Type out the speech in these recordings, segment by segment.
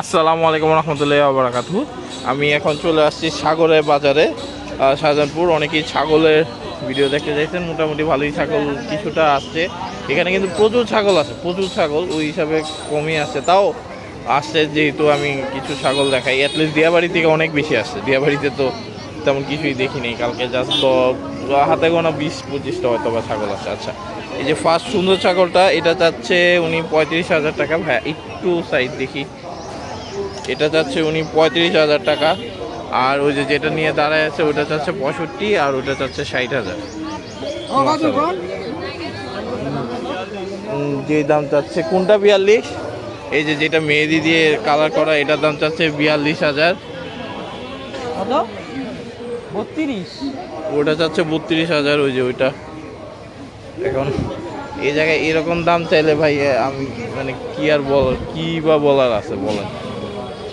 আসসালামু আলাইকুম রহমতুল্লাহ বারাকাতু আমি এখন চলে আসছি সাগরের বাজারে। শাহজাহানপুর, অনেকেই ছাগলের ভিডিও দেখতে চাইছেন, মোটামুটি ভালোই ছাগল কিছুটা আসছে। এখানে কিন্তু প্রচুর ছাগল আছে, প্রচুর ছাগল, ওই হিসাবে কমই আছে তাও আসছে যেহেতু আমি কিছু ছাগল দেখাই অ্যাটলিস্ট দিয়াবাড়ি থেকে অনেক বেশি আসছে। দিয়াবাড়িতে তো তেমন কিছুই দেখিনি কালকে জাস্ট হাতে গোনা বিশ, পঁচিশটা হয়তো বা ছাগল আছে। আচ্ছা এই যে ফার্স্ট সুন্দর ছাগলটা, এটা চাচ্ছে উনি পঁয়ত্রিশ হাজার টাকা। ভাই একটু সাইজ দেখি। এটা চাচ্ছে উনি পঁয়ত্রিশ হাজার টাকা। আর ওই যে যেটা নিয়ে দাঁড়ায় আছে ওটা চাচ্ছে পঁয়ষট্টি আর ওটা চাচ্ছে ষাট হাজার। যে দাম চাচ্ছে কোনটা বিয়াল্লিশ? এই যে যেটা মেহেদি দিয়ে কালার করা এটার দাম চাচ্ছে বিয়াল্লিশ হাজার। বত্রিশ। ওটা চাচ্ছে বত্রিশ হাজার ওই যে ওইটা। এখন এই জায়গায় এরকম দাম চাইলে ভাই আমি মানে কি আর বল কি বা বলার আছে বলেন।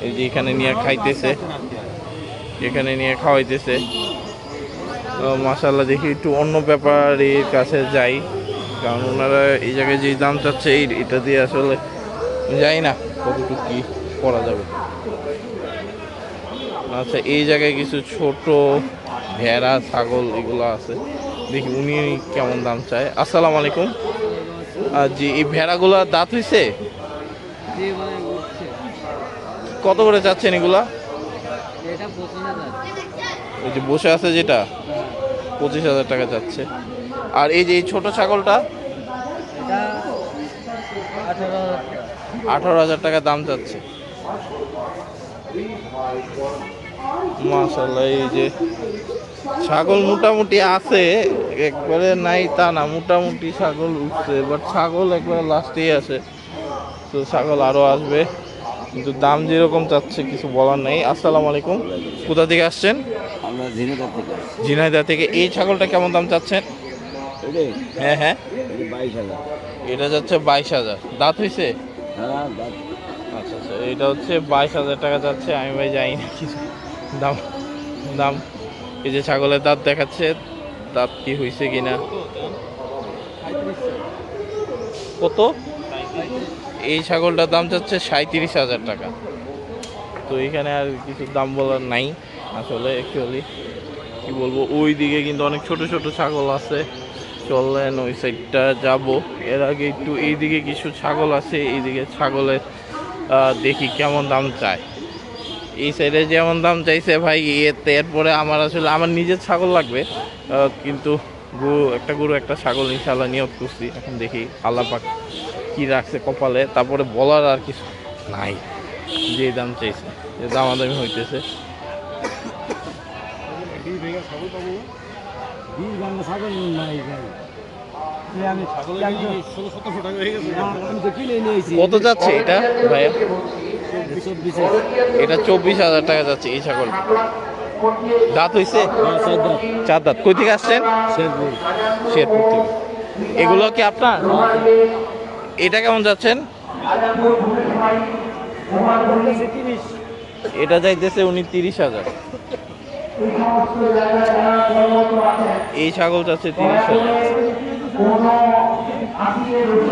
এই যে এখানে নিয়ে খাইতেছে। এখানে নিয়ে খাওয়াইতেছে। তো মাসাল্লাহ দেখি একটু অন্য ব্যাপারের কাছে যাই। কারণ ওনারা এই জায়গায় যে দাম চাচ্ছে, এই এটা দিয়ে আসলে যাই না কতটুকু কি করা যাবে। আচ্ছা এই জায়গায় কিছু ছোট ভেড়া, ছাগল এগুলো আছে। দেখি উনি কেমন দাম চায়। আসসালামু আলাইকুম। আর জি, এই ভেড়াগুলো দাঁত উঠছে কত করে চাচ্ছেন এগুলা? এটা ওই যে বসে আছে যেটা পঁচিশ হাজার টাকা যাচ্ছে আর এই যে এই ছোট ছাগলটা? আঠারো হাজার টাকা। দাম যাচ্ছে মাশাল্লাহ এই যে ছাগল মোটামুটি আছে একবারে নাই তা না মোটামুটি ছাগল উঠছে বাট ছাগল একবারে লাস্টেই আছে। তো ছাগল আরও আসবে। কিন্তু দাম যেরকম চাচ্ছে কিছু বলার নেই। আসসালামু আলাইকুম। কোথা থেকে আসছেন? আমরা ঝিনেদার থেকে ঝিনাইদা থেকে। এই ছাগলটা কেমন দাম চাচ্ছেন? হ্যাঁ হ্যাঁ। এটা বাইশ হাজার। এটা যাচ্ছে বাইশ হাজার। দাঁত হয়েছে হ্যাঁ আচ্ছা আচ্ছা। এটা হচ্ছে বাইশ হাজার টাকা যাচ্ছে। আমি ভাই জানি না কিছু। দাম দাম। এই যে ছাগলের দাঁত দেখাচ্ছে দাঁত কি হয়েছে কিনা? কত? এই ছাগলটার দাম যাচ্ছে সাঁত্রিশ হাজার টাকা। তো এখানে আর কিছু দাম বলার নাই। আসলে অ্যাকচুয়ালি কি বলব ওই দিকে কিন্তু অনেক ছোট ছোট ছাগল আছে। চললেন ওই সাইডটা যাব। এর আগে একটু এই দিকে কিছু ছাগল আছে। এইদিকে ছাগলের দেখি কেমন দাম চায়। এই সাইডে যেমন দাম চাইছে ভাই, এতে এরপরে আমার আসলে, আমার নিজের ছাগল লাগবে। কিন্তু গরু, একটা গরু, একটা ছাগল ইনশাল্লাহ নিয়োগ করছি। এখন দেখি আল্লাহ পাক কি রাখছে কপালে তারপরে বলার আর কিছু নাই। যে দাম চাইছে যে দামাদামি হইতেছে। কত যাচ্ছে এটা ভাইয়া? এটা চব্বিশ হাজার টাকা যাচ্ছে এই ছাগল। দাঁত হইছে? হাজার চার দাঁত। কই থেকে আসছেন? শেরপুর। শেরপুর থেকে। এগুলো কি আপনার? এটা কেমন যাচ্ছেন? এটা যাইতেছে উনি তিরিশ হাজার। এই ছাগল যাচ্ছে তিরিশ হাজার।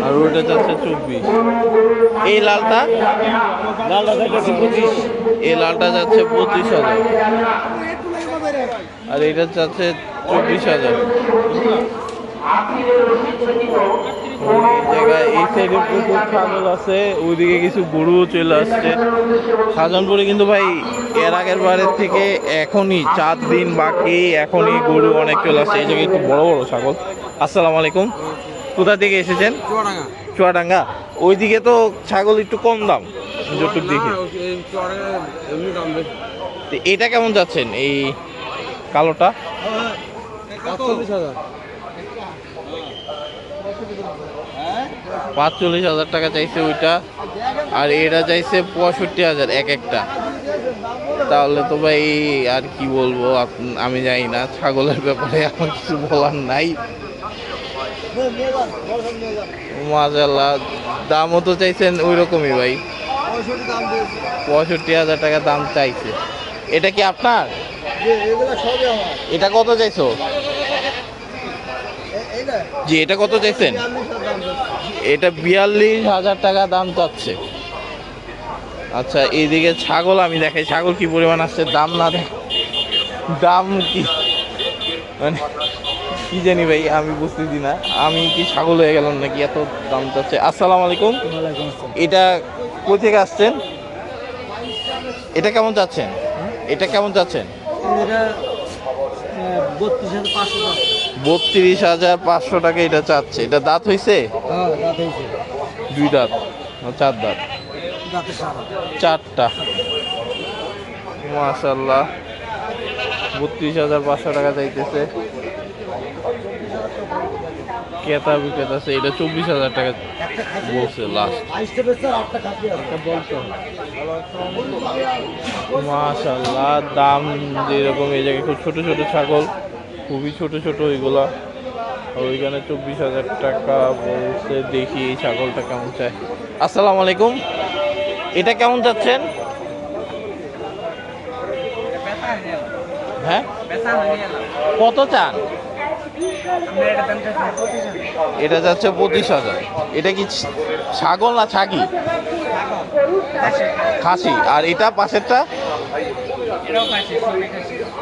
আর ওটা যাচ্ছে চব্বিশ। এই লালটা? পঁচিশ। এই লালটা যাচ্ছে পঁচিশ হাজার। আর এটা যাচ্ছে চব্বিশ হাজার। জায়গায় এই সাইডে প্রচুর ছাগল আছে ওইদিকে কিছু গরুও চলে আসছে। শাহজাহানপুরে কিন্তু ভাই এর আগের বারের থেকে এখনই চার দিন বাকি এখনই গরু অনেক চলে আসছে। এই জায়গায় একটু বড় বড় ছাগল। আসসালামু আলাইকুম। কোথা থেকে এসেছেন? চুয়াডাঙ্গা। চুয়াডাঙ্গা। ওইদিকে তো ছাগল একটু কম দাম যতটুক দেখি। এটা কেমন যাচ্ছেন এই কালোটা? পাঁচচল্লিশ হাজার টাকা চাইছে ওইটা। আর এটা চাইছে পঁয়ষট্টি হাজার এক একটা। তাহলে তো ভাই আর কি বলব আমি জানি না ছাগলের ব্যাপারে আমার কিছু বলার নাই। মাজাল্লাহ দামও তো চাইছেন ওই রকমই ভাই। পঁয়ষট্টি হাজার টাকা দাম চাইছে। এটা কি আপনার? এটা কত চাইছো? জি এটা কত চাইছেন এটা বিয়াল্লিশ হাজার টাকা দাম চাচ্ছে। আচ্ছা এইদিকে ছাগল আমি দেখাই। ছাগল কি পরিমাণ আসছে? দাম না দেখ দাম কি? মানে কি জানি ভাই আমি বুঝতেছি না। আমি কি ছাগল হয়ে গেলাম নাকি এত দাম চাচ্ছে? আসসালামু আলাইকুম। এটা কোথা থেকে আসছেন? এটা কেমন চাচ্ছেন? এটা কেমন চাচ্ছেন? এটা বত্রিশ হাজার পাঁচশো টাকা এটা চাচ্ছে। এটা দাঁত হয়েছে হ্যাঁ দুই দাঁত চার দাঁত? চারটা। মাশাল্লাহ বত্রিশ হাজার পাঁচশো টাকা চাইতেছে। ক্রেতা বিক্রেতা আছে এটা চব্বিশ হাজার টাকা বলছে লাস্ট মাশাল্লাহ দাম যেরকম এই জায়গায় খুব ছোট ছোট ছাগল। খুবই ছোট ছোট ওইগুলা ওইখানে চব্বিশ হাজার টাকা বলছে, দেখি এই ছাগলটা কেমন চাই আসসালামু আলাইকুম। এটা কেমন যাচ্ছেন? হ্যাঁ? কত চান? এটা যাচ্ছে পঁচিশ হাজার। এটা কি ছাগল না ছাগি? খাসি। আর এটা পাশেরটা?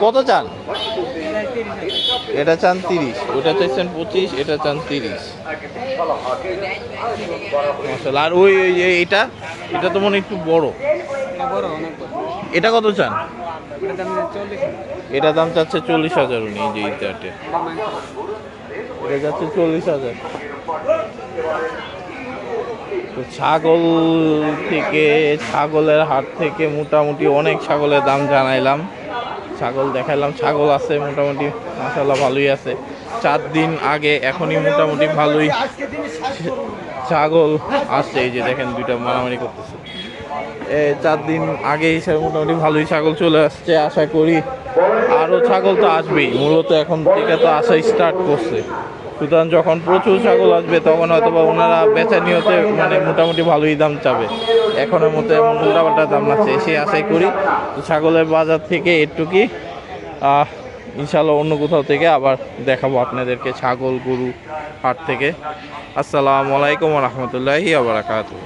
কত চান? এটা চান তিরিশ। ওটা চাইছেন পঁচিশ, এটা চান তিরিশ। মাশাআল্লাহ। আর ওই এটা? এটা তো মনে একটু বড়। এটা কত চান? এটা দাম চাচ্ছে চল্লিশ হাজার উনি যে ইটাটে এটা যাচ্ছে চল্লিশ হাজার। তো ছাগল থেকে, ছাগলের হাট থেকে মোটামুটি অনেক ছাগলের দাম জানাইলাম। ছাগল দেখাইলাম। ছাগল আছে মোটামুটি মাসাল্লাহ ভালোই আছে। চার দিন আগে এখনই মোটামুটি ভালোই ছাগল আসছে এই যে দেখেন দুইটা মারামারি করতেছে। চার দিন আগে হিসাবে মোটামুটি ভালোই ছাগল চলে আসছে, আশা করি। আরও ছাগল তো আসবেই। মূলত এখন থেকে তো আসা স্টার্ট করছে। সুতরাং যখন প্রচুর ছাগল আসবে, তখন হয়তো বা ওনারা বেচা নিয়তে মানে মোটামুটি ভালোই দাম চাবে। এখনের মতো এমন উল্টাপাল্টা দাম আছে সেই আশাই করি ছাগলের বাজার থেকে এটুকি ইনশাল্লাহ অন্য কোথাও থেকে আবার দেখাবো আপনাদেরকে ছাগল, গরু, হাট থেকে। আসসালামু আলাইকুম রহমতুল্লাহি আবরাকাতু